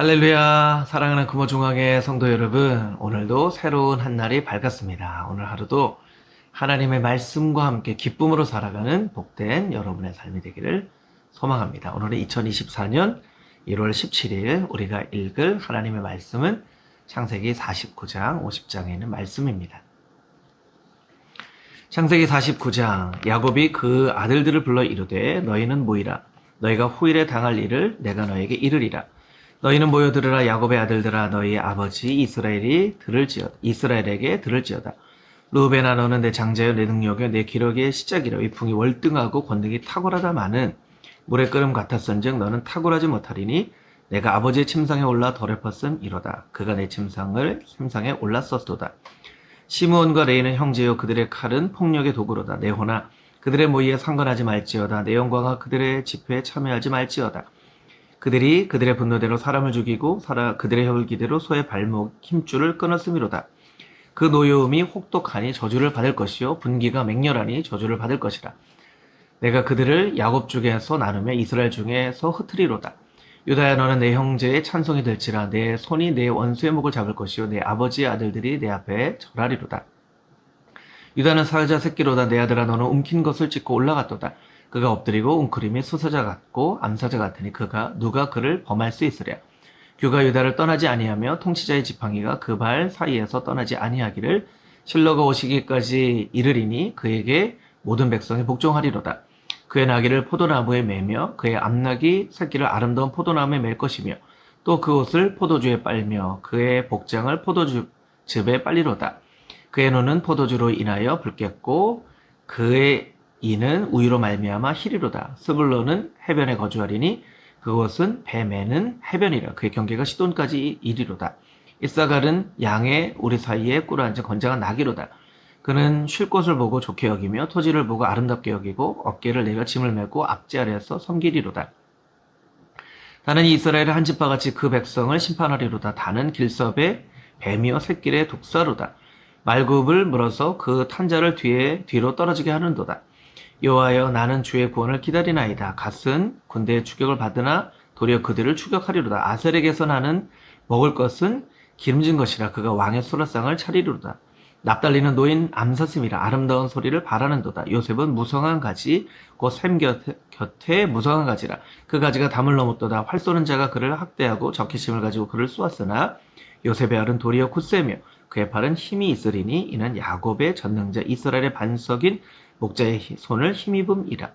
할렐루야, 사랑하는 금호중앙의 성도 여러분, 오늘도 새로운 한 날이 밝았습니다. 오늘 하루도 하나님의 말씀과 함께 기쁨으로 살아가는 복된 여러분의 삶이 되기를 소망합니다. 오늘은 2024년 1월 17일 우리가 읽을 하나님의 말씀은 창세기 49장 50장에 있는 말씀입니다. 창세기 49장 야곱이 그 아들들을 불러 이르되 너희는 모이라 너희가 후일에 당할 일을 내가 너에게 이르리라 너희는 모여 들으라 야곱의 아들들아 너희 아버지 이스라엘이 들을지어다 이스라엘에게 들을지어다. 루벤아 너는 내 장자여 내 능력여 내 기력의 시작이라 위풍이 월등하고 권능이 탁월하다마는 물의 끓음 같았은즉 너는 탁월하지 못하리니 내가 아버지의 침상에 올라 더럽었음 이로다. 그가 내 침상을 침상에 올랐었도다. 시므온과 레이는 형제요 그들의 칼은 폭력의 도구로다. 내호나 그들의 모의에 상관하지 말지어다. 내 영광아 그들의 집회에 참여하지 말지어다 그들이 그들의 분노대로 사람을 죽이고 사라 그들의 혈기대로 소의 발목 힘줄을 끊었음이로다. 그 노여움이 혹독하니 저주를 받을 것이요 분기가 맹렬하니 저주를 받을 것이라 내가 그들을 야곱 중에서 나누며 이스라엘 중에서 흩트리로다. 유다야 너는 내 형제의 찬송이 될지라. 내 손이 내 원수의 목을 잡을 것이요 내 아버지의 아들들이 내 앞에 절하리로다. 유다는 사자 새끼로다. 내 아들아 너는 움킨 것을 찢고 올라갔도다 그가 엎드리고 웅크림이 수사자 같고 암사자 같으니 그가 누가 그를 범할 수 있으랴. 규가 유다를 떠나지 아니하며 통치자의 지팡이가 그 발 사이에서 떠나지 아니하기를 실로가 오시기까지 이르리니 그에게 모든 백성이 복종하리로다. 그의 나귀를 포도나무에 매며 그의 암나귀 새끼를 아름다운 포도나무에 맬 것이며 또 그 옷을 포도주에 빨며 그의 복장을 포도주즙에 빨리로다. 그의 눈은 포도주로 인하여 붉겠고 그의 이는 우유로 말미암아 희리로다. 스불로는 해변에 거주하리니 그곳은 배 매는 해변이라. 그의 경계가 시돈까지 이리로다. 이사갈은 양의 우리 사이에 꿇어앉은 건장한 나귀로다. 그는 쉴 곳을 보고 좋게 여기며 토지를 보고 아름답게 여기고 어깨를 내려 짐을 메고 앞지 아래에서 섬기리로다. 나는 이스라엘의 한 집과 같이 그 백성을 심판하리로다. 다는 길섭의 뱀이요 새끼의 독사로다. 말굽을 물어서 그 탄자를 뒤에 뒤로 떨어지게 하는도다. 여호와여 나는 주의 구원을 기다리나이다. 갓은 군대의 추격을 받으나 도리어 그들을 추격하리로다. 아셀에게서 나는 먹을 것은 기름진 것이라 그가 왕의 수라상을 차리리로다. 납달리는 노인 암사슴이라 아름다운 소리를 바라는도다. 요셉은 무성한 가지 곧 샘 곁에, 곁에 무성한 가지라 그 가지가 담을 넘었도다. 활 쏘는 자가 그를 학대하고 적개심을 가지고 그를 쏘았으나 요셉의 알은 도리어 굳세며 그의 팔은 힘이 있으리니 이는 야곱의 전능자 이스라엘의 반석인 목자의 손을 힘입음이라.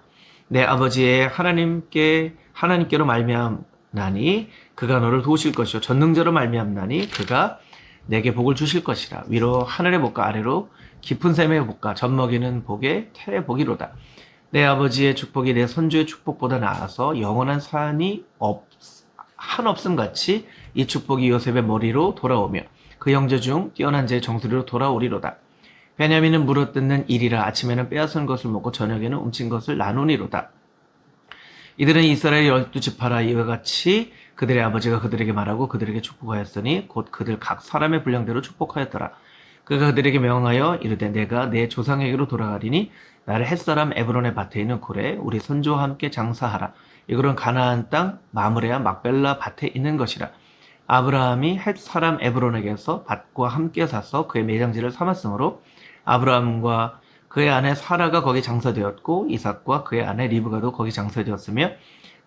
내 아버지의 하나님께 하나님께로 말미암나니 그가 너를 도우실 것이요 전능자로 말미암나니 그가 내게 복을 주실 것이라. 위로 하늘의 복과 아래로 깊은 샘의 복과 젖먹이는 복의 태의 복이로다. 내 아버지의 축복이 내 선주의 축복보다 나아서 영원한 산이 없, 한 없음 같이 이 축복이 요셉의 머리로 돌아오며 그 형제 중 뛰어난 자의 정수리로 돌아오리로다. 베냐민은 물어 뜯는 일이라 아침에는 빼앗은 것을 먹고 저녁에는 훔친 것을 나누니로다. 이들은 이스라엘 열두 지파라 이와 같이 그들의 아버지가 그들에게 말하고 그들에게 축복하였으니 곧 그들 각 사람의 분량대로 축복하였더라. 그가 그들에게 명하여 이르되 내가 내 조상에게로 돌아가리니 나를 햇사람 에브론의 밭에 있는 굴에 우리 선조와 함께 장사하라. 이거는 가나안 땅 마므레아 막벨라 밭에 있는 것이라. 아브라함이 햇사람 에브론에게서 밭과 함께 사서 그의 매장지를 삼았으므로 아브라함과 그의 아내 사라가 거기 장사되었고 이삭과 그의 아내 리브가도 거기 장사되었으며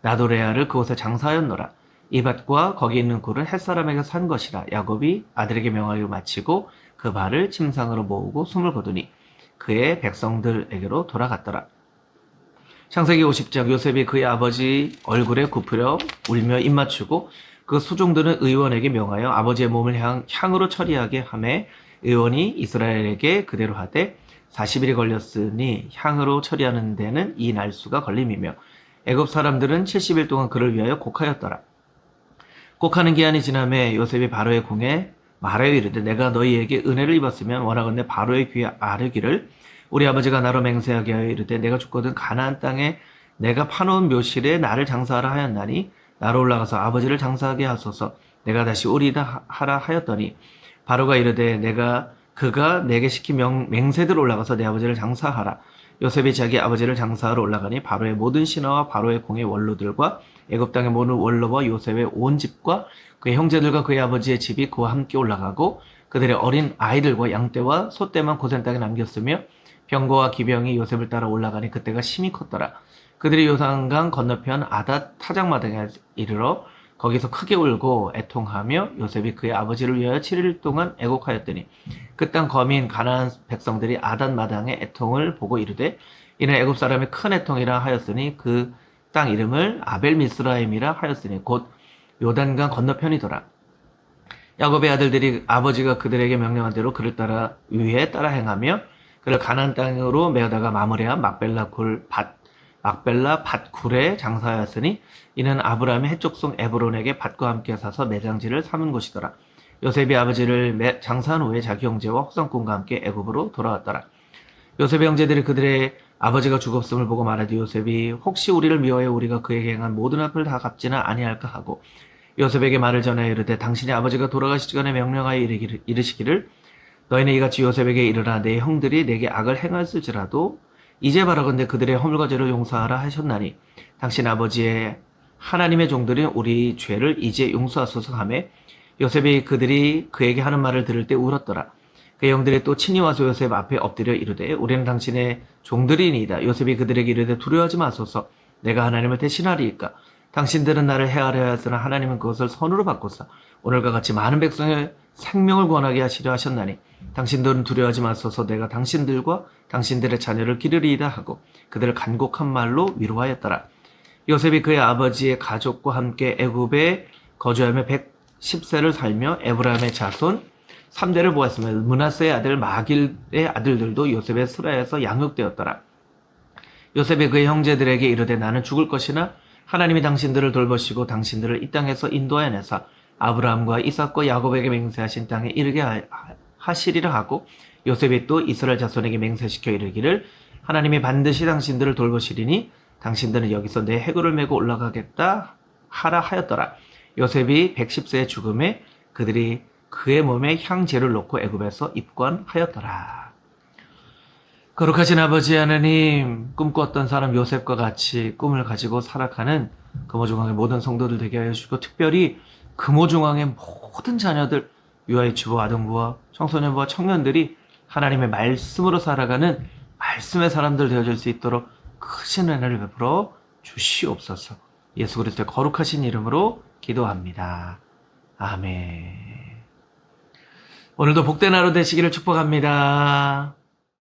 나도레아를 그곳에 장사하였노라. 이 밭과 거기 있는 굴은 햇사람에게 산 것이라 야곱이 아들에게 명하여 마치고 그 발을 침상으로 모으고 숨을 거두니 그의 백성들에게로 돌아갔더라. 창세기 50장 요셉이 그의 아버지 얼굴에 굽으려 울며 입맞추고 그 수종들은 의원에게 명하여 아버지의 몸을 향, 향으로 처리하게 함에 의원이 이스라엘에게 그대로 하되 40일이 걸렸으니 향으로 처리하는 데는 이 날수가 걸림이며 애굽 사람들은 70일 동안 그를 위하여 곡하였더라. 곡하는 기한이 지남에 요셉이 바로의 궁에 말하여 이르되 내가 너희에게 은혜를 입었으면 원하건대 바로의 귀에 아르기를 우리 아버지가 나로 맹세하게 하여 이르되 내가 죽거든 가나안 땅에 내가 파놓은 묘실에 나를 장사하라 하였나니 나로 올라가서 아버지를 장사하게 하소서 내가 다시 오리다 하라 하였더니 바로가 이르되 내가 그가 내게 시킨 명, 맹세들 올라가서 내 아버지를 장사하라 요셉이 자기 아버지를 장사하러 올라가니 바로의 모든 신하와 바로의 공의 원로들과 애굽 땅의 모든 원로와 요셉의 온 집과 그의 형제들과 그의 아버지의 집이 그와 함께 올라가고 그들의 어린 아이들과 양떼와 소떼만 고센 땅에 남겼으며 병거와 기병이 요셉을 따라 올라가니 그때가 심히 컸더라. 그들이 요단강 건너편 아닷 타작마당에 이르러 거기서 크게 울고 애통하며 요셉이 그의 아버지를 위하여 7일 동안 애곡하였더니 그 땅 거민 가나안 백성들이 아닷 마당의 애통을 보고 이르되 이는 애굽 사람의 큰 애통이라 하였으니 그 땅 이름을 아벨 미스라임이라 하였으니 곧 요단강 건너편이더라. 야곱의 아들들이 아버지가 그들에게 명령한 대로 그를 따라 위에 따라 행하며 그를 가나안 땅으로 메어다가 마무리한 막벨라 굴밭 막벨라 밭굴에 장사하였으니 이는 아브라함의 해족성 에브론에게 밭과 함께 사서 매장지를 삼은 곳이더라. 요셉이 아버지를 매- 장사한 후에 자기 형제와 호상꾼과 함께 애굽으로 돌아왔더라. 요셉의 형제들이 그들의 아버지가 죽었음을 보고 말하되 요셉이 혹시 우리를 미워해 우리가 그에게 행한 모든 앞을 다 갚지는 아니할까 하고 요셉에게 말을 전하여 이르되 당신의 아버지가 돌아가시기 전에 명령하여 이르시기를 너희는 이같이 요셉에게 이르라 내 형들이 내게 악을 행했을지라도 이제 바라건대 그들의 허물과 죄를 용서하라 하셨나니 당신 아버지의 하나님의 종들이 우리 죄를 이제 용서하소서 하매 요셉이 그들이 그에게 하는 말을 들을 때 울었더라. 그 형들이 또 친히 와서 요셉 앞에 엎드려 이르되 우리는 당신의 종들이니이다. 요셉이 그들에게 이르되 두려워하지 마소서. 내가 하나님을 대신하리이까. 당신들은 나를 해하려 하였으나 하나님은 그것을 선으로 바꾸사 오늘과 같이 많은 백성의 생명을 구원하게 하시려 하셨나니 당신들은 두려워하지 마소서 내가 당신들과 당신들의 자녀를 기르리이다 하고 그들을 간곡한 말로 위로하였더라. 요셉이 그의 아버지의 가족과 함께 애굽에 거주하며 110세를 살며 에브라임의 자손 3대를 보았으며 문하세의 아들 마길의 아들들도 요셉의 스라에서 양육되었더라. 요셉이 그의 형제들에게 이르되 나는 죽을 것이나 하나님이 당신들을 돌보시고 당신들을 이 땅에서 인도하여내사 아브라함과 이삭과 야곱에게 맹세하신 땅에 이르게 하- 하시리라 하고 요셉이 또 이스라엘 자손에게 맹세시켜 이르기를 하나님이 반드시 당신들을 돌보시리니 당신들은 여기서 내 해골을 메고 올라가겠다 하라 하였더라. 요셉이 110세의 죽음에 그들이 그의 몸에 향제를 놓고 애굽에서 입관하였더라. 거룩하신 아버지 하나님, 꿈꿨던 사람 요셉과 같이 꿈을 가지고 살아가는 금호중앙의 모든 성도들 되게 하여 주시고, 특별히 금호중앙의 모든 자녀들, 유아유치부, 아동부와 청소년부와 청년들이 하나님의 말씀으로 살아가는 말씀의 사람들 되어줄 수 있도록 크신 은혜를 베풀어 주시옵소서. 예수 그리스도의 거룩하신 이름으로 기도합니다. 아멘. 오늘도 복된 하루 되시기를 축복합니다.